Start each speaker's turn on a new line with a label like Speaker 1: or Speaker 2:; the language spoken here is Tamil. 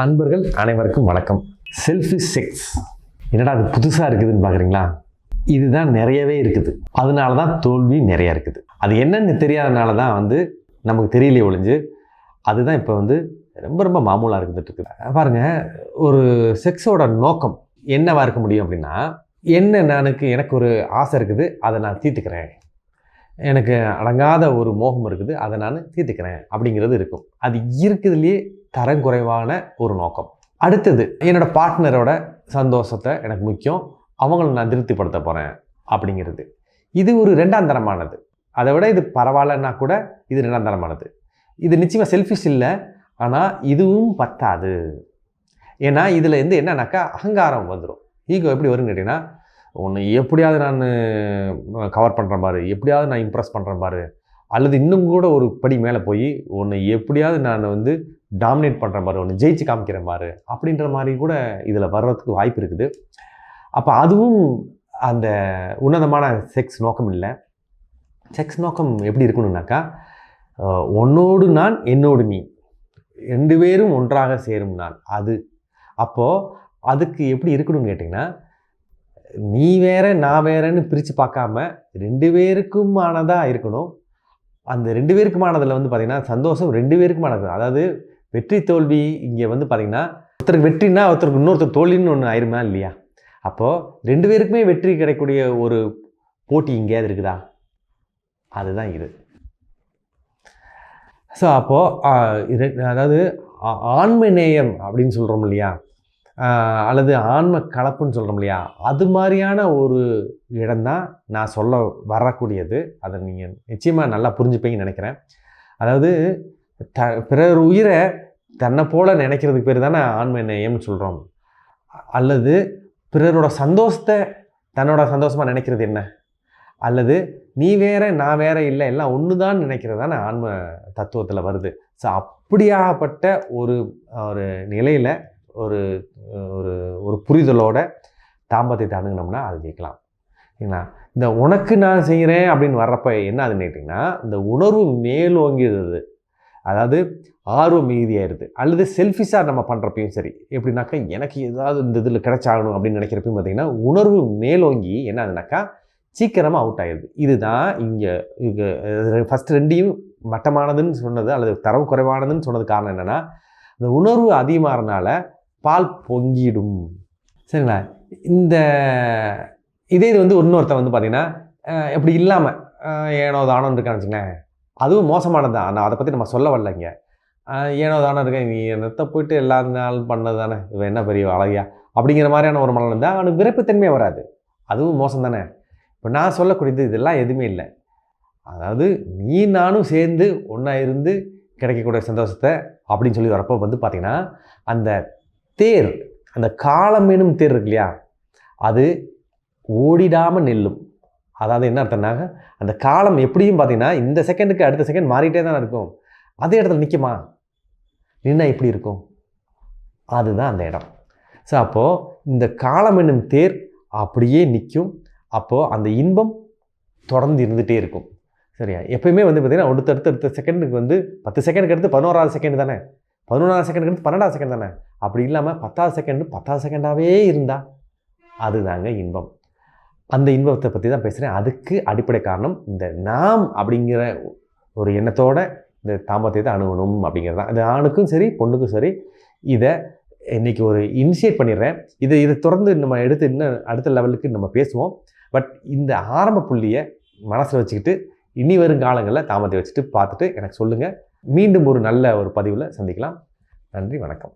Speaker 1: அன்பர்கள் அனைவருக்கும் வணக்கம். செல்ஃபி செக்ஸ் என்னடா அது புதுசாக இருக்குதுன்னு பார்க்குறீங்களா இதுதான் நிறையவே இருக்குது. அதனால தான் தோல்வி நிறைய இருக்குது. அது என்னன்னு தெரியாதனால தான் வந்து நமக்கு தெரியலையே ஒழிஞ்சு அதுதான் இப்போ வந்து ரொம்ப ரொம்ப மாமூலாக இருந்துட்டு இருக்குது. பாருங்கள் ஒரு செக்ஸோட நோக்கம் என்னவாக இருக்க முடியும் அப்படின்னா என்ன நானுக்கு எனக்கு ஒரு ஆசை இருக்குது அதை நான் தீர்த்துக்கிறேன். எனக்கு அடங்காத ஒரு மோகம் இருக்குது அதை நான் தீர்த்துக்கிறேன் அப்படிங்கிறது இருக்கும். அது இருக்கிறதுலேயே தரம் குறைவான ஒரு நோக்கம். அடுத்தது என்னோட பார்ட்னரோட சந்தோஷத்தை எனக்கு முக்கியம். அவங்கள நான் திருப்திப்படுத்த போகிறேன் அப்படிங்கிறது. இது ஒரு ரெண்டாம் தரமானது. அதை விட இது பரவாயில்லன்னா கூட இது ரெண்டாம் தரமானது. இது நிச்சயமாக செல்ஃபிஷ் இல்லை ஆனால் இதுவும் பத்தாது. ஏன்னா இதில் இருந்து என்னன்னாக்கா அகங்காரம் வந்துடும் ஈகோ எப்படி வரும்னு கேட்டிங்கன்னா உன்னை எப்படியாவது நான் கவர் பண்ணுற மாதிரி எப்படியாவது நான் இம்ப்ரெஸ் பண்ணுற மாதிரி அல்லது இன்னும் கூட ஒரு படி மேலே போய் உன்னை எப்படியாவது நான் வந்து டாமினேட் பண்ணுற மாதிரி உன்னை ஜெயிச்சு காமிக்கிற மாதிரி அப்படின்ற மாதிரி கூட இதில் வர்றதுக்கு வாய்ப்பு இருக்குது. அப்போ அதுவும் அந்த உன்னதமான செக்ஸ் நோக்கம் இல்லை. செக்ஸ் நோக்கம் எப்படி இருக்கணும்னாக்கா உன்னோடு நான் என்னோடு நீ. ரெண்டு பேரும் ஒன்றாக சேரும் நான் அது. அப்போது அதுக்கு எப்படி இருக்கணும்னு கேட்டிங்கன்னா நீ வேற நான் வேறன்னு பிரித்து பார்க்காம ரெண்டு பேருக்குமானதாக இருக்கணும். அந்த ரெண்டு பேருக்குமானதில் வந்து பார்த்திங்கன்னா சந்தோஷம் ரெண்டு பேருக்குமானது. அதாவது வெற்றி தோல்வி இங்கே வந்து பார்த்திங்கன்னா ஒருத்தருக்கு வெற்றினா ஒருத்தருக்கு இன்னொருத்தர் தோல்வின்னு ஒன்று ஆயிருமா இல்லையா? அப்போது ரெண்டு பேருக்குமே வெற்றி கிடைக்கக்கூடிய ஒரு போட்டி எங்கேயாவது இருக்குதா? அதுதான் இது. ஸோ அப்போது அதாவது ஆ- ஆண்மை நேயம் அப்படின்னு சொல்கிறோம் இல்லையா? அல்லது ஆன்ம கலப்புன்னு சொல்கிறோம் இல்லையா? அது மாதிரியான ஒரு இடம்தான் நான் சொல்ல வரக்கூடியது. அதை நீங்கள் நிச்சயமாக நல்லா புரிஞ்சுப்பீங்கன்னு நினைக்கிறேன். அதாவது த பிறர் உயிரை தன்னை போல் நினைக்கிறதுக்கு பேர் தானே ஆன்ம நேயம்னு சொல்கிறோம் அல்லது பிறரோட சந்தோஷத்தை தன்னோட சந்தோஷமாக நினைக்கிறது என்ன? அல்லது நீ வேற நான் வேற இல்லை எல்லாம் ஒன்று தான் நினைக்கிறது தானே ஆன்ம தத்துவத்தில் வருது. ஸோ அப்படியாப்பட்ட ஒரு ஒரு நிலையில் ஒரு ஒரு ஒரு புரிதலோட தாம்பத்தியத்தை அணுகினோம்னா அது ஜெயிக்கலாம். சரிங்களா? இந்த உனக்கு நான் செய்கிறேன் அப்படின்னு வர்றப்ப என்ன ஆகுதுன்னு கேட்டிங்கன்னா இந்த உணர்வு மேலோங்கிடுது அதாவது ஆர்வம் மீதியாயிருது. அல்லது செல்ஃபிஷாக நம்ம பண்ணுறப்பையும் சரி. எப்படின்னாக்கா எனக்கு ஏதாவது இந்த இதில் கிடைச்சாகணும் அப்படின்னு நினைக்கிறப்பையும் பார்த்திங்கன்னா உணர்வு மேலோங்கி என்ன ஆகுதுனாக்கா சீக்கிரமாக அவுட் ஆயிடுது இதுதான் இங்கே இங்கே ஃபஸ்ட் ரெண்டையும் மட்டமானதுன்னு சொன்னது அல்லது தரவு குறைவானதுன்னு சொன்னது காரணம் என்னென்னா அந்த உணர்வு அதிகமாகறனால பால் பொங்கிடும். சரிங்களா? இந்த இதே இது வந்து இன்னொருத்தன் வந்து பார்த்திங்கன்னா எப்படி இல்லாமல் ஏனோ தானம் இருக்கான்னு வச்சுங்களேன் அதுவும் மோசமானது தான். நான் அதை பற்றி நம்ம சொல்ல வரலைங்க ஏனோ தானம் இருக்கேன் நீ என்னத்தை போயிட்டு எல்லா நாளும் பண்ணது தானே? இவன் என்ன பெரிய அழகியா அப்படிங்கிற மாதிரியான ஒரு மனநிலை இருந்தால் அவனுக்கு விருப்பத்தன்மையே வராது. அதுவும் மோசம் தானே? இப்போ நான் சொல்லக்கூடியது இதெல்லாம் எதுவுமே இல்லை. அதாவது நீ நானும் சேர்ந்து ஒன்றா இருந்து கிடைக்கக்கூடிய சந்தோஷத்தை அப்படின்னு சொல்லி வரப்போ வந்து பார்த்திங்கன்னா அந்த தேர் அந்த காலம் எனும் தேர் இருக்கு இல்லையா அது ஓடிடாமல் நில்லும். அதாவது என்ன அர்த்தம்னாக்க அந்த காலம் எப்படியும் பார்த்தீங்கன்னா இந்த செகண்டுக்கு அடுத்த செகண்ட் மாறிட்டே தான் இருக்கும். அதே இடத்துல நிற்குமா நின்னா எப்படி இருக்கும்? அதுதான் அந்த இடம். ஸோ அப்போது இந்த காலம் என்னும் தேர் அப்படியே நிற்கும் அப்போது அந்த இன்பம் தொடர்ந்து இருந்துகிட்டே இருக்கும். சரியா? எப்பயுமே வந்து பார்த்திங்கன்னா அடுத்த அடுத்த அடுத்த செகண்டுக்கு வந்து பத்து செகண்டுக்கு அடுத்து பதினோராவது செகண்ட் தானே? பதினொன்றாவது செகண்டுக்கு பன்னெண்டாவது செகண்ட் தானே? அப்படி இல்லாமல் பத்தாவது செகண்டு பத்தாவது செகண்டாகவே இருந்தால் அதுதாங்க இன்பம். அந்த இன்பத்தை பற்றி தான் பேசுகிறேன் அதுக்கு அடிப்படை காரணம் இந்த நாம் அப்படிங்கிற ஒரு எண்ணத்தோட இந்த தாம்பத்தியத்தை அணுகணும் அப்படிங்கிறது தான். அது ஆணுக்கும் சரி பொண்ணுக்கும் சரி இதை இன்றைக்கி ஒரு இனிஷியேட் பண்ணிடுறேன். இதை இதை தொடர்ந்து நம்ம எடுத்து இன்னும் அடுத்த லெவலுக்கு நம்ம பேசுவோம். பட் இந்த ஆரம்ப புள்ளியை மனசில் வச்சுக்கிட்டு இனி வரும் காலங்களில் தாமத்தை வச்சுட்டு பார்த்துட்டு எனக்கு சொல்லுங்கள் மீண்டும் ஒரு நல்ல ஒரு பதிவில் சந்திக்கலாம். நன்றி வணக்கம்.